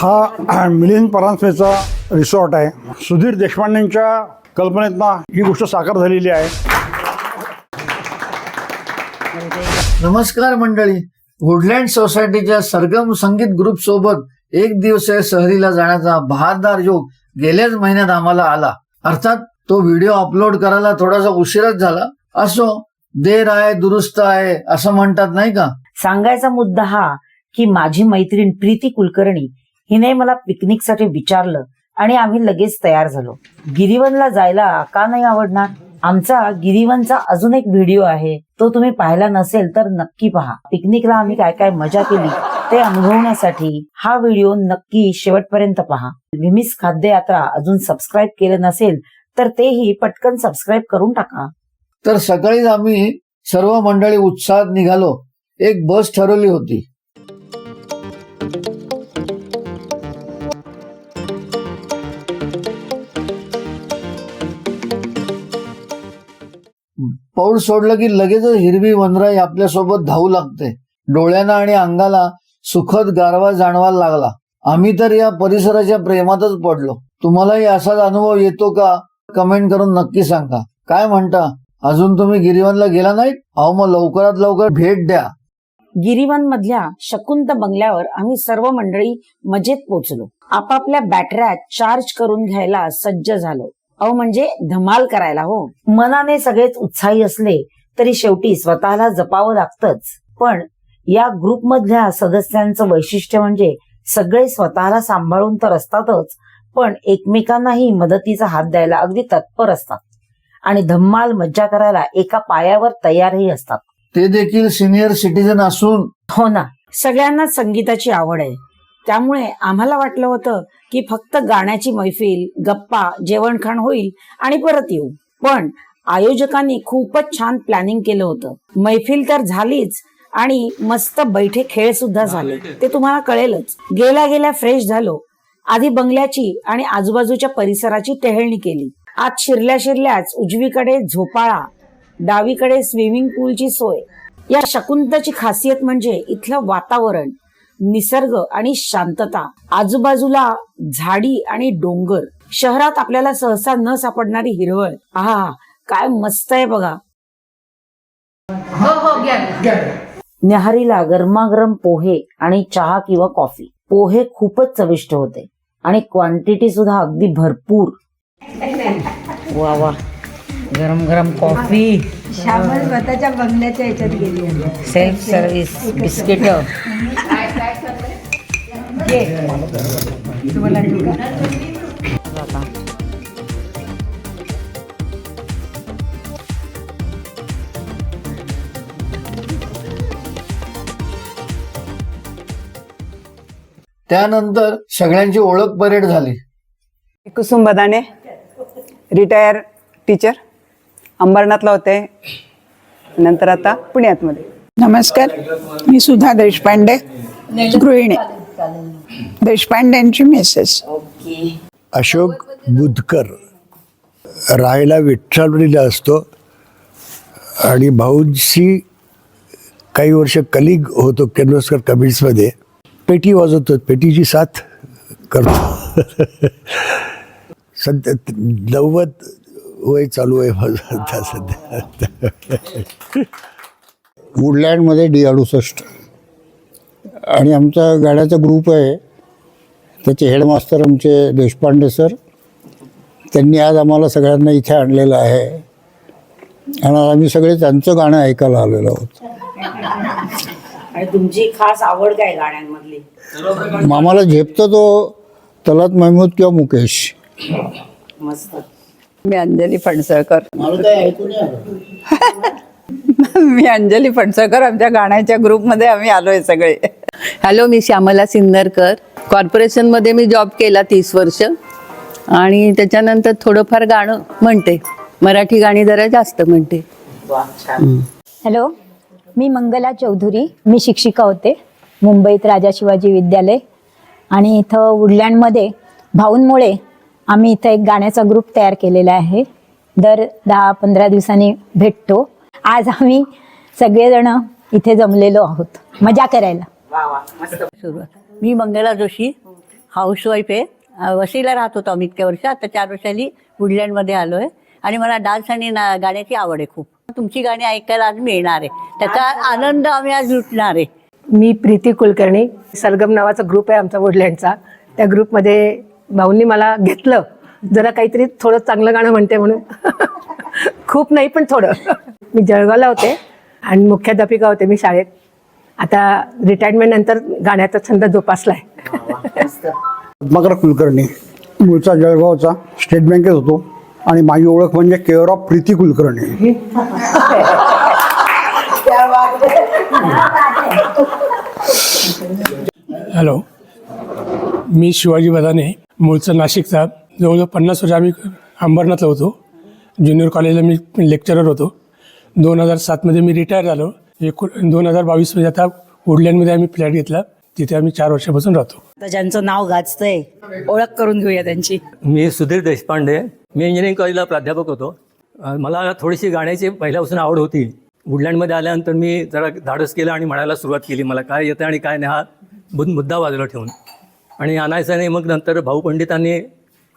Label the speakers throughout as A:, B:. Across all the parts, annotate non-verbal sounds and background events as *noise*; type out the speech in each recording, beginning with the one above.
A: हा मिलिंद परांजपेचा रिसॉर्ट आहे. सुधीर देशपांडेंच्या कल्पनेतनं ही गोष्ट साकार झालेली आहे.
B: नमस्कार मंडळी. वुडलँड सोसायटीच्या सरगम संगीत ग्रुप सोबत एक दिवसीय सहलीला जाण्याचा बहाददार योग गेल्याच महिन्यात आम्हाला आला. अर्थात तो व्हिडिओ अपलोड करायला थोडासा उशीरच झाला. असो देर आहे दुरुस्त आहे असं म्हणतात नाही का?
C: सांगायचा मुद्दा हा की माझी मैत्रीण प्रीती कुलकर्णी हिने मला पिकनिकसाठी विचारलं आणि आम्ही लगेच तयार झालो. गिरीवनला जायला का नाही आवडणार? आमचा गिरीवनचा अजून एक व्हिडिओ आहे. तो तुम्ही पाहिला नसेल तर नक्की पहा. पिकनिकला आम्ही काय काय मजा केली ते अनुभवण्यासाठी हा व्हिडिओ नक्की शेवटपर्यंत पहा. विमिस खाद्य यात्रा अजून सबस्क्राईब केलं नसेल तर तेही पटकन सबस्क्राईब करून टाका.
B: तर सकाळीच आम्ही सर्व मंडळी उत्साहात निघालो. एक बस ठरवली होती. पाऊल सोडलं की लगेचच हिरवी वनराई आपल्यासोबत धावू लागते. डोळ्यांना आणि अंगाला सुखद गारवा जाणवायला लागला. आम्ही तर या परिसराच्या प्रेमातच पडलो. तुम्हालाही असाच अनुभव येतो का? कमेंट करून नक्की सांगा. काय म्हणता? अजून तुम्ही गिरिवनला गेला नाहीत? अहो मग लवकरात लवकर भेट द्या.
C: गिरीवन मधल्या शकुंत बंगल्यावर आम्ही सर्व मंडळी मजेत पोचलो आपापल्या बॅटऱ्या चार्ज करून घ्यायला सज्ज झालो. अहो म्हणजे धमाल करायला हो. मनाने सगळेच उत्साही असले तरी शेवटी स्वतःला जपावं लागतच. पण या ग्रुपमधल्या सदस्यांचं वैशिष्ट्य म्हणजे सगळे स्वतःला सांभाळून तर असतातच पण एकमेकांनाही मदतीचा हात द्यायला अगदी तत्पर असतात. आणि धम्माल मज्जा करायला एका पायावर तयारही असतात.
B: ते देखील सिनियर सिटीजन असून
C: हो ना. सगळ्यांना संगीताची आवड आहे. त्यामुळे आम्हाला वाटलं होतं की फक्त गाण्याची मैफिल गप्पा जेवणखाण होईल आणि परत येऊ. पण आयोजकांनी खूपच छान प्लॅनिंग केलं होतं. मैफिल तर झालीच आणि मस्त बैठे खेळ सुद्धा झाले ते. तुम्हाला कळेलच. गेल्या गेल्या फ्रेश झालो. आधी बंगल्याची आणि आजूबाजूच्या परिसराची टेहळणी केली. आत शिरल्या शिरल्याच उजवीकडे झोपाळा डावीकडे स्विमिंग पूलची सोय. या शकुंतची खासियत म्हणजे इथलं वातावरण. निसर्ग आणि शांतता. आजूबाजूला झाडी आणि डोंगर. शहरात आपल्याला सहसा न सापडणारी हिरवळ. आहा काय मस्त आहे बघा. न्याहारीला गरमागरम पोहे आणि चहा किंवा कॉफी. पोहे खूपच चविष्ट होते. आणि क्वांटिटी सुद्धा अगदी भरपूर. वा वा. गरम गरम कॉफी.
D: श्यामल स्वतःच्या बंगल्याच्या ह्याच्यात गेली आहे.
C: सेल्फ सर्व्हिस बिस्किट
D: तुम्हाला?
B: त्यानंतर सगळ्यांची ओळख परेड झाली.
E: Kusum Badane retire teacher. अंबरनाथला होते. नंतर आता पुण्यात मध्ये
F: नमस्कार मी सुधा देशपांडे गृहिणी. देशपांडेंची मिसेस
G: अशोक बुधकर राहायला विठ्ठलवाडीला असतो आणि भाऊंशी काही वर्ष कलिग होतो किर्लोस्कर कमिट्समध्ये पेटी वाजवतो पेटीची साथ करतो. *laughs* सध्या नव्वद वय चालू आहे माझं आता सध्या.
H: वुडलँडमध्ये डी अडुसष्ट. आणि आमचा गाड्याचा ग्रुप आहे. त्याचे हेडमास्टर आमचे देशपांडे सर. त्यांनी आज आम्हाला सगळ्यांना इथे आणलेलं आहे. आणि आम्ही सगळे त्यांचं गाणं ऐकायला आलेलो आहोत.
C: आणि तुमची खास आवड काय गाण्यांमधली?
H: मामाला झेपतो तो तलात महमूद किंवा मुकेश.
C: मस्त.
E: मी अंजली फणसळकर.
H: मला काय ऐकू नाही आलं.
E: मी अंजली फणसळकर आमच्या गाण्याच्या ग्रुपमध्ये आम्ही आलोय सगळे.
I: हॅलो मी श्यामला सिन्नरकर. कॉर्पोरेशनमध्ये मी जॉब केला तीस वर्ष. आणि त्याच्यानंतर थोडंफार गाणं म्हणते. मराठी गाणी जरा जास्त म्हणते.
D: हॅलो मी मंगला चौधरी. मी शिक्षिका होते. मुंबईत राजा शिवाजी विद्यालय. आणि इथं वुडलँडमध्ये भाऊंमुळे आम्ही इथं एक गाण्याचा ग्रुप तयार केलेला आहे. दर दहा पंधरा दिवसांनी भेटतो. आज आम्ही सगळेजण इथे जमलेलो आहोत. मजा करायला.
I: सुरुवात. मी मंगला जोशी हाऊसवाईफ आहे. अ, वसईला राहत होतो आम्ही इतक्या वर्ष आता चार वर्षांनी वुडलँडमध्ये आलो आहे आणि मला डान्स आणि ना गाण्याची आवड आहे खूप. तुमची गाणी ऐकायला आज मिळणार आहे. त्याचा आनंद आम्ही आज लुटणार आहे.
J: मी प्रीती कुलकर्णी. सरगम नावाचा ग्रुप आहे आमचा वुडलँडचा त्या ग्रुपमध्ये भाऊंनी मला घेतलं. जरा काहीतरी थोडं चांगलं गाणं म्हणते म्हणून. खूप नाही पण थोडं. मी जळगावला होते आणि मुख्याध्यापिका होते मी शाळेत. आता रिटायरमेंट नंतर गाण्याचा छंद जोपासलाय.
A: पद्माकर कुलकर्णी मूळचा जळगावचा स्टेट बँकेत होतो आणि माझी ओळख म्हणजे care of Preeti Kulkarni.
K: Hello मी शिवाजी बदाने मूळचं नाशिकचा. जवळजवळ पन्नास वर्ष आम्ही अंबरनाथला होतो. ज्युनियर कॉलेजला मी लेक्चरर होतो. दोन हजार सातमध्ये मी रिटायर झालो. एकू दोन हजार बावीसमध्ये आता वुडलँडमध्ये आम्ही फ्लॅट घेतला. तिथे आम्ही चार वर्षापासून राहतो.
C: आता ज्यांचं नाव गाजतंय ओळख करून घेऊया त्यांची.
L: मी सुधीर देशपांडे. मी इंजिनिअरिंग कॉलेजला प्राध्यापक होतो. अ, मला थोडीशी गाण्याची पहिल्यापासून आवड होती. वुडलँडमध्ये आल्यानंतर मी जरा धाडस केलं आणि म्हणायला सुरुवात केली. मला काय येतं आणि काय नाही हा मुद मुद्दा बाजूला ठेवून. आणि आणायचं नाही मग नंतर भाऊ पंडितांनी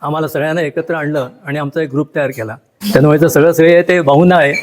L: आम्हाला सगळ्यांना एकत्र आणलं आणि आमचा एक ग्रुप तयार केला. त्यामुळे तर सगळं श्रेय ते भाऊंना आहे.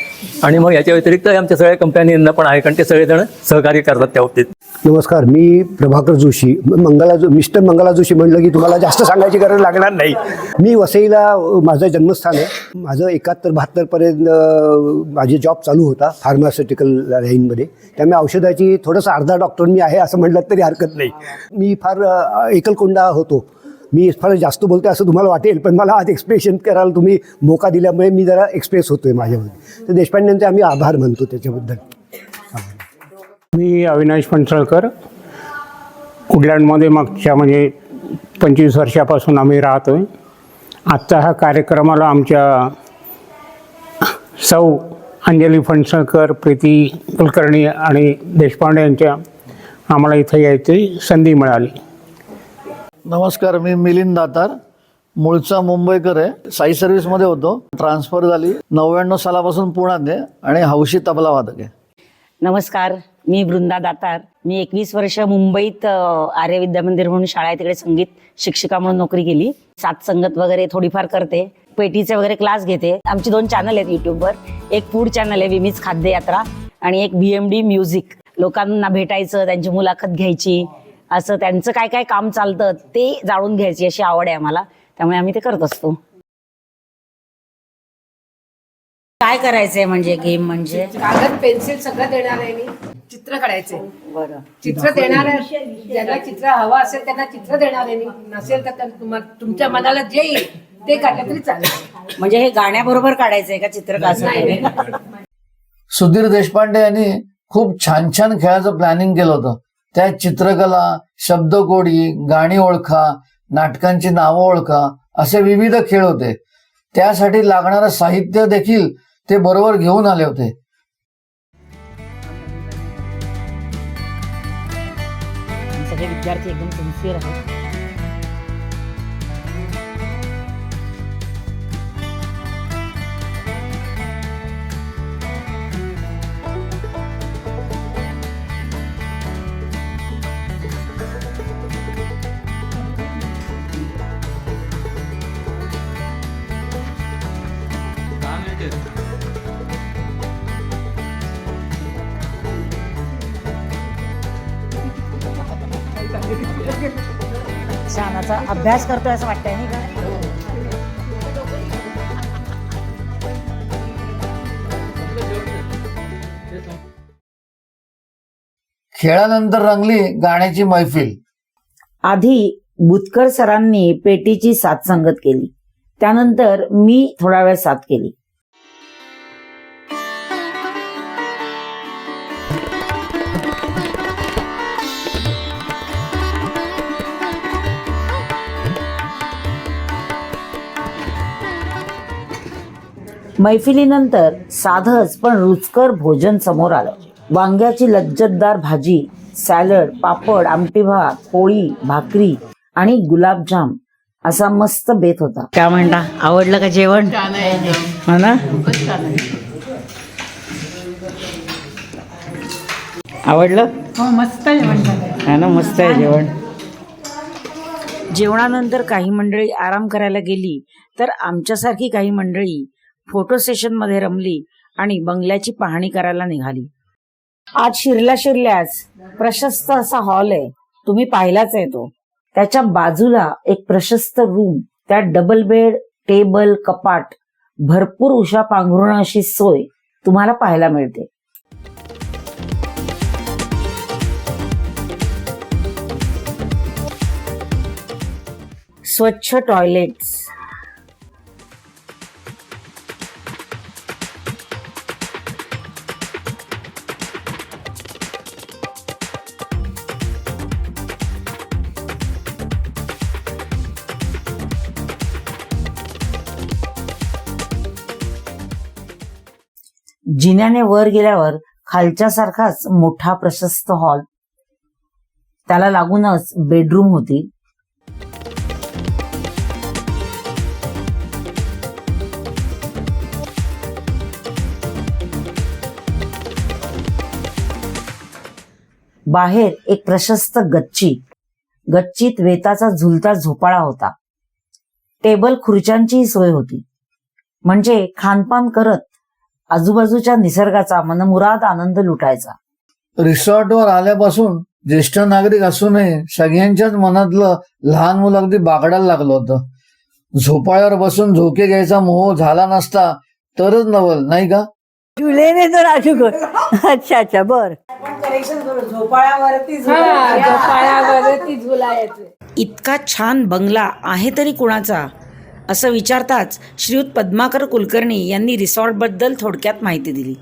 L: आणि मग याच्या व्यतिरिक्त आमच्या सगळ्या कंपन्यांना पण आहे कारण ते सगळेजण सहकार्य करतात त्या बाबतीत.
G: नमस्कार मी प्रभाकर जोशी मंगला जो मिस्टर मंगला जोशी म्हणलं की तुम्हाला जास्त सांगायची गरज लागणार नाही. मी वसईला माझं जन्मस्थान आहे. माझं एकाहत्तर बहात्तरपर्यंत अ, माझी जॉब चालू होता फार्मास्युटिकल लाईनमध्ये त्यामुळे औषधाची थोडंसं अर्धा डॉक्टर मी आहे असं म्हटलं तरी हरकत नाही. मी फार एकलकोंडा होतो. मी फार जास्त बोलते असं तुम्हाला वाटेल पण मला आज एक्सप्रेशन करायला तुम्ही मोका दिल्यामुळे मी जरा एक्सप्रेस होतोय माझ्यामध्ये. तर देशपांडेंचे आम्ही आभार मानतो त्याच्याबद्दल.
K: मी अविनाश पणसळकर वुडलँडमध्ये मागच्या म्हणजे पंचवीस वर्षापासून आम्ही राहतो आहे आजचा हा कार्यक्रमाला आमच्या सौ अंजली फणसळकर प्रीती कुलकर्णी आणि देशपांडे यांच्या आम्हाला इथं यायची संधी मिळाली.
B: नमस्कार मी मिलिंद दातार मूळचा मुंबईकर आहे. साई सर्व्हिसमध्ये होतो. ट्रान्सफर झाली. नव्याण्णव सालापासून पुण्यात आहे आणि हौशी तबला वादक आहे.
C: नमस्कार मी वृंदा दातार. मी एकवीस वर्ष मुंबईत अ, आर्य विद्या मंदिर म्हणून शाळा आहे. तिकडे संगीत शिक्षिका म्हणून नोकरी केली. सात संगत वगैरे थोडीफार करते. पेटीचे वगैरे क्लास घेते. आमची दोन चॅनल आहेत युट्यूबवर एक फूड चॅनल आहे विमीज खाद्य यात्रा आणि एक बी एम डी म्युझिक लोकांना भेटायचं त्यांची मुलाखत घ्यायची. असं त्यांचं काय काय काम चालतं ते जाणून घ्यायची अशी आवड आहे आम्हाला. त्यामुळे आम्ही ते करत असतो. काय करायचंय म्हणजे गेम म्हणजे?
J: कागद पेन्सिल सगळं देणार आहे मी. चित्र काढायचे.
C: बरं.
J: चित्र देणार आहे. ज्यांना चित्र हवं असेल त्यांना चित्र देणार आहे मी. नसेल तर त्या- तुम्हा- तुमच्या मनाला जे येईल ते काढलं तरी चालेल.
C: म्हणजे हे गाण्याबरोबर काढायचंय का चित्र का असं
B: सुधीर देशपांडे यांनी खूप छान छान खेळाचं प्लॅनिंग केलं होतं. त्या चित्रकला शब्दकोडी गाणी ओळखा नाटकांची नावं ओळखा असे विविध खेळ होते. त्यासाठी लागणारं साहित्य देखील ते बरोबर घेऊन आले होते.
C: सगळे विद्यार्थी एकदम सिन्सिअर आहेत. अभ्यास करतोय असं वाटतंय नाही का?
B: खेळानंतर रंगली गाण्याची मैफिल.
C: आधी बुतकर सरांनी पेटीची साथ संगत केली. त्यानंतर मी थोडा वेळ साथ केली. मैफिलीनंतर साधच पण रुचकर भोजन समोर आलं. वांग्याची लज्जतदार भाजी सॅलड पापड आमटी भात पोळी भाकरी आणि गुलाबजाम असा मस्त बेत होता. काय म्हणता? आवडलं का जेवण? हो ना? आवडलं?
J: हो मस्त जेवण झालं
C: हा ना मस्त आहे जेवण. जेवणानंतर काही मंडळी आराम करायला गेली तर आमच्यासारखी काही मंडळी फोटो सेशनमध्ये रमली आणि बंगल्याची पाहणी करायला निघाली. आज शिरल्या शिरल्याच प्रशस्त असा हॉल आहे. तुम्ही पाहिलाच आहे तो. त्याच्या बाजूला एक प्रशस्त रूम त्यात डबल बेड टेबल कपाट भरपूर उशा पांघरुण अशी सोय तुम्हाला पाहायला मिळते. स्वच्छ टॉयलेट्स जिन्याने वर गेल्यावर खालच्या सारखाच मोठा प्रशस्त हॉल. त्याला लागूनच बेडरूम होती. बाहेर एक प्रशस्त गच्ची. गच्चीत वेताचा झुलता झोपाळा होता. टेबल खुर्च्यांचीही सोय होती. म्हणजे खानपान करत आजूबाजूच्या निसर्गाचा मनमुराद आनंद लुटायचा.
B: रिसॉर्टवर आल्यापासून ज्येष्ठ नागरिक असूनही सगळ्यांच्याच मनातलं लहान मुलं अगदी बागडायला लागलं होतं. झोपाळ्यावर बसून झोके घ्यायचा मोह झाला नसता तरच नवल नाही का?
I: जुलेने तर अजून अच्छा अच्छा बर.
C: इतका छान बंगला आहे तरी कुणाचा? असं विचारताच श्रीयुत पद्माकर कुलकर्णी यांनी रिसॉर्टबद्दल थोडक्यात माहिती दिली.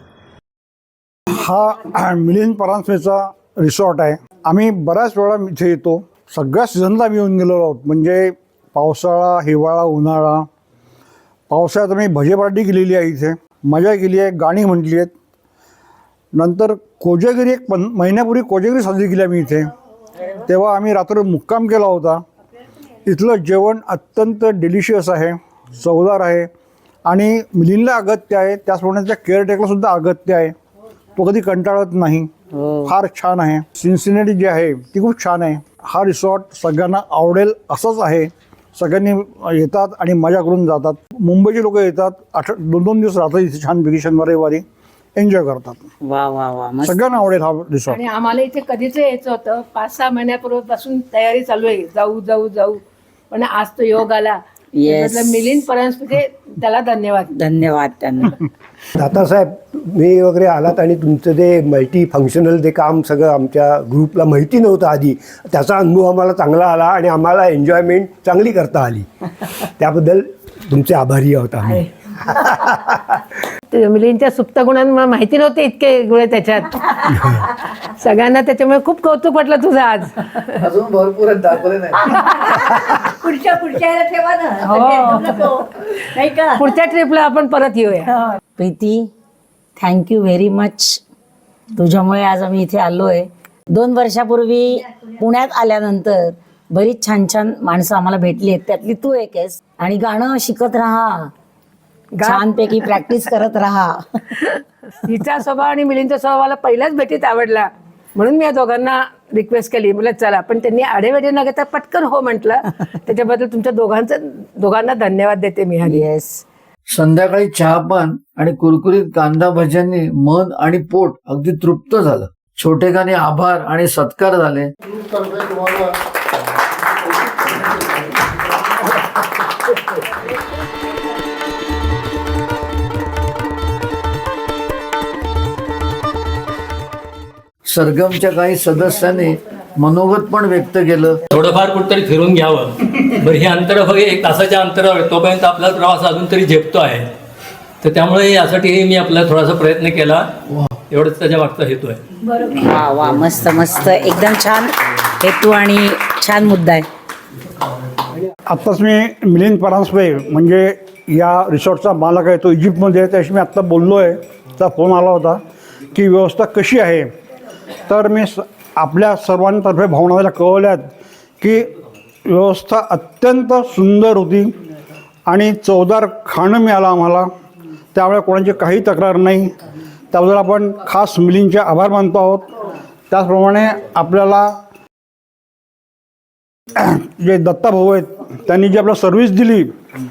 A: हा मिलिंद परांजपेचा रिसॉर्ट आहे. आम्ही बऱ्याच वेळा इथे येतो. सगळ्या सीझनला आम्ही येऊन गेलेलो आहोत. म्हणजे पावसाळा हिवाळा उन्हाळा. पावसाळ्यात आम्ही भजे पार्टी केलेली आहे इथे. मजा केली आहे गाणी म्हटली आहेत. नंतर कोजागिरी एक पन महिन्यापूर्वी कोजागिरी साजरी केली आम्ही इथे. तेव्हा आम्ही रात्र मुक्काम केला होता. इथलं जेवण अत्यंत डिलिशियस आहे चवदार आहे आणि मिलिंदला अगत्य आहे त्याचप्रमाणे त्या केअरटेकरला सुद्धा अगत्य आहे. तो कधी कंटाळत नाही फार छान आहे. सिन्सिनेटी जी आहे ती खूप छान आहे. हा रिसॉर्ट सगळ्यांना आवडेल असंच आहे. सगळ्यांनी येतात आणि मजा करून जातात. मुंबईचे लोक येतात आठ दोन दोन दिवस राहतात इथे छान शनिवार रविवारी एन्जॉय करतात.
C: वा वा वा
A: सगळ्यांना आवडेल हा रिसॉर्ट
J: आणि आम्हाला इथे कधीच यायचं होतं. पाच सहा महिन्यापूर्वीपासून तयारी चालू आहे. जाऊ जाऊ जाऊ. पण आज तो योग आला.
C: Yes.
J: मिलिंद परांजपे त्याला धन्यवाद.
C: धन्यवाद त्यांना. *laughs*
G: दातासाहेब मी वगैरे आलात आणि तुमचं जे मल्टी फंक्शनल जे काम सगळं आमच्या ग्रुपला माहिती नव्हतं आधी त्याचा अनुभव आम्हाला चांगला आला आणि आम्हाला एन्जॉयमेंट चांगली करता आली. *laughs* त्याबद्दल तुमचे आभारी आहोत आम्ही. *laughs*
J: ते मिलिंदच्या सुप्त गुणांना मला माहिती नव्हते इतके गुण आहे त्याच्यात. *laughs* सगळ्यांना त्याच्यामुळे खूप कौतुक वाटलं तुझं आज.
B: अजून भरपूर आहेत दाखवले नाही. *laughs*
I: पुढच्या पुढच्या ठेवा ना.
J: हो.
I: सगळे नको. नाही का?
J: पुढच्या ट्रिपला आपण परत येऊया.
C: प्रीती थँक्यू व्हेरी मच तुझ्यामुळे आज आम्ही इथे आलोय. दोन वर्षापूर्वी पुण्यात आल्यानंतर बरीच छान छान माणसं आम्हाला भेटली आहेत. त्यातली तू एक आहेस. आणि गाणं शिकत राहा. छानपैकी प्रॅक्टिस करत राहा. *laughs*
J: हिचा स्वभाव आणि मिलिंदचा स्वभाव मला पहिल्याच भेटीत आवडला. म्हणून मी या दोघांना रिक्वेस्ट केली म्हटलं चला पण त्यांनी आडेवेडे न घेता पटकन हो म्हटलं. त्याच्याबद्दल तुमच्या दोघांचं दोघांना धन्यवाद देते मी हरी.
C: येस
B: संध्याकाळी चहापान आणि कुरकुरीत कांदा भज्यांनी मन आणि पोट अगदी तृप्त झालं. छोटेखानी आभार आणि सत्कार झाले. सरगमच्या काही सदस्यांनी मनोगत पण व्यक्त केलं.
L: थोडंफार कुठंतरी फिरून घ्यावं. बरं ही अंतर बघे एक तासाच्या अंतरावर. तोपर्यंत आपला प्रवास अजून तरी झेपतो आहे. तर त्यामुळे यासाठी मी आपला थोडासा प्रयत्न केला. एवढंच त्याच्या मागचा हेतू आहे.
C: वा वा मस्त मस्त. एकदम छान हेतू आणि छान मुद्दा आहे.
A: आत्ताच मी मिलिंद परांजपे म्हणजे या रिसॉर्टचा मालक आहे तो इजिप्तमध्ये आहे. त्याशी मी आत्ता बोललो आहे त्याचा फोन आला होता की व्यवस्था कशी आहे? तर मी स आपल्या सर्वांतर्फे भावनाला कळवल्यात की व्यवस्था अत्यंत सुंदर होती आणि चवदार खाणं मिळालं आम्हाला. त्यामुळे कोणाची काही तक्रार नाही. त्याबद्दल आपण खास मिलिंदचे आभार मानतो आहोत. त्याचप्रमाणे आपल्याला जे दत्ता भाऊ आहेत त्यांनी जी आपल्याला सर्व्हिस दिली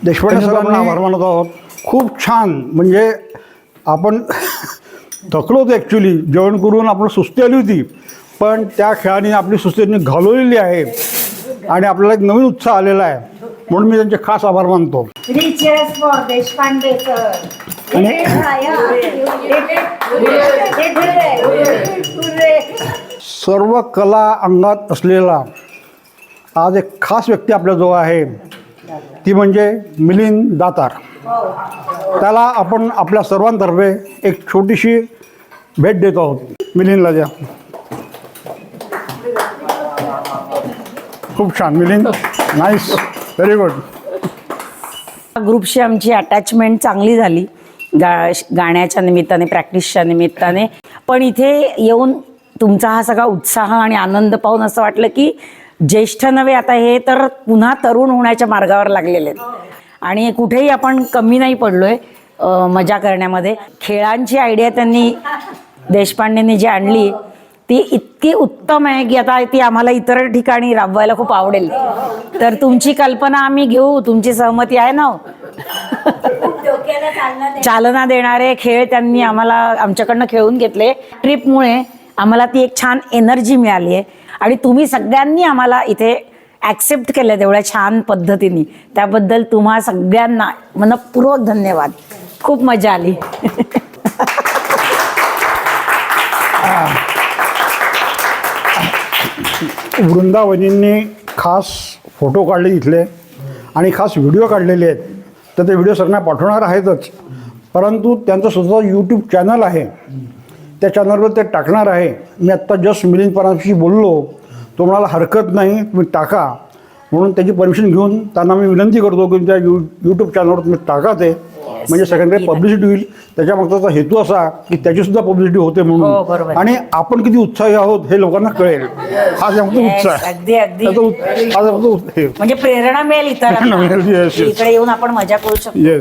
A: देशपांडे सरांना आभार मानत आहोत. खूप छान. म्हणजे आपण थकलो होतो ॲक्च्युली जेवण करून आपलं सुस्ती आली होती. पण त्या खेळाने आपली सुस्ती घालवलेली आहे. आणि आपल्याला एक नवीन उत्साह आलेला आहे. म्हणून मी त्यांचे खास आभार मानतो. सर्व कला अंगात असलेला आज एक खास व्यक्ती आपल्याजवळ आहे. ती म्हणजे मिलिंद दातार. त्याला आपण आपल्या सर्वांतर्फे एक छोटीशी भेट देत आहोत. मिलिंदला द्या. खूप छान मिलिंद. नाईस व्हेरी गुड
C: ग्रुपशी आमची अटॅचमेंट चांगली झाली. गा गाण्याच्या निमित्ताने प्रॅक्टिसच्या निमित्ताने. पण इथे येऊन तुमचा हा सगळा उत्साह आणि आनंद पाहून असं वाटलं की ज्येष्ठ नव्हे आता हे तर पुन्हा तरुण होण्याच्या मार्गावर लागलेले आहेत. आणि कुठेही आपण कमी नाही पडलोय आहे मजा करण्यामध्ये. खेळांची आयडिया त्यांनी देशपांडेंनी जी आणली ती इतकी उत्तम आहे की आता ती आम्हाला इतर ठिकाणी राबवायला खूप आवडेल. तर तुमची कल्पना आम्ही घेऊ तुमची सहमती आहे ना हो? चालना देणारे खेळ त्यांनी आम्हाला आमच्याकडनं खेळून घेतले. ट्रिपमुळे आम्हाला ती एक छान एनर्जी मिळाली आहे आणि तुम्ही सगळ्यांनी आम्हाला इथे ॲक्सेप्ट केलं तेवढ्या छान पद्धतीने. त्याबद्दल तुम्हा सगळ्यांना मनपूर्वक धन्यवाद. खूप मजा आली.
A: वृंदावनींनी खास फोटो काढले इथले आणि खास व्हिडिओ काढलेले आहेत. तर ते व्हिडिओ सगळ्यांना पाठवणार आहेतच. परंतु त्यांचं स्वतः यूट्यूब चॅनल आहे. त्या चॅनलवर ते टाकणार आहे. मी आत्ता जस्ट मिलिंद परांशी बोललो. तो म्हणाला हरकत नाही तुम्ही टाका म्हणून त्याची परमिशन घेऊन त्यांना मी विनंती करतो की त्या यू यूट्यूब चॅनलवर तुम्ही टाका ते म्हणजे सगळ्यांकडे पब्लिसिटी होईल त्याच्या मागचा हेतू असा की त्याची सुद्धा पब्लिसिटी होते
C: हो,
A: म्हणून
C: बरोबर.
A: आणि आपण किती उत्साही आहोत हे लोकांना कळेल हा फक्त उत्साह.
C: अगदी अगदी
A: त्याचा हा हे.
C: म्हणजे प्रेरणा मिळेल. इकडे येऊन आपण मजा करू शकतो.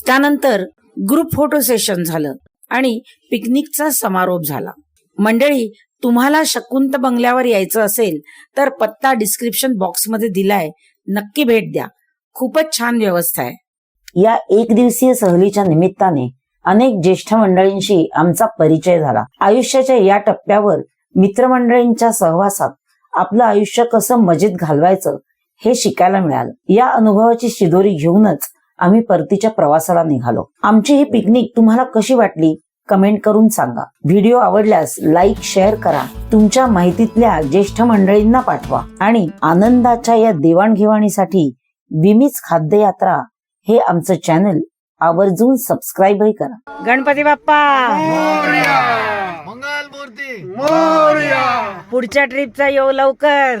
C: त्यानंतर ग्रुप फोटो सेशन झालं आणि पिकनिकचा समारोप झाला मंडळी तुम्हाला शकुंत बंगल्यावर यायचं असेल तर पत्ता डिस्क्रिप्शन बॉक्समध्ये दिलाय. नक्की भेट द्या. खूपच छान व्यवस्था आहे. या एक दिवसीय सहलीच्या निमित्ताने अनेक ज्येष्ठ मंडळींशी आमचा परिचय झाला. आयुष्याच्या या टप्प्यावर मित्रमंडळींच्या सहवासात आपलं आयुष्य कसं मजेत घालवायचं हे शिकायला मिळालं. या अनुभवाची शिदोरी घेऊनच आम्ही परतीच्या प्रवासाला निघालो. आमची ही पिकनिक तुम्हाला कशी वाटली? कमेंट करून सांगा. व्हिडिओ आवडल्यास लाईक शेअर करा. तुमच्या माहितीतल्या ज्येष्ठ मंडळींना पाठवा. आणि आनंदाच्या या देवाणघेवाणीसाठी विमीच खाद्ययात्रा हे आमचं चॅनल आवर्जून सबस्क्राईबही करा. गणपती बाप्पा! पुढच्या ट्रिपचा येऊ लवकर.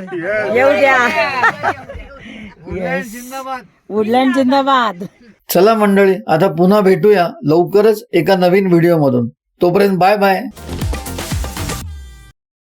C: येऊ द्या. *laughs* वुडलँड जिंदाबाद.
B: चला मंडळी आता पुन्हा भेटूया लवकरच एका नवीन व्हिडिओ मधून. तोपर्यंत बाय बाय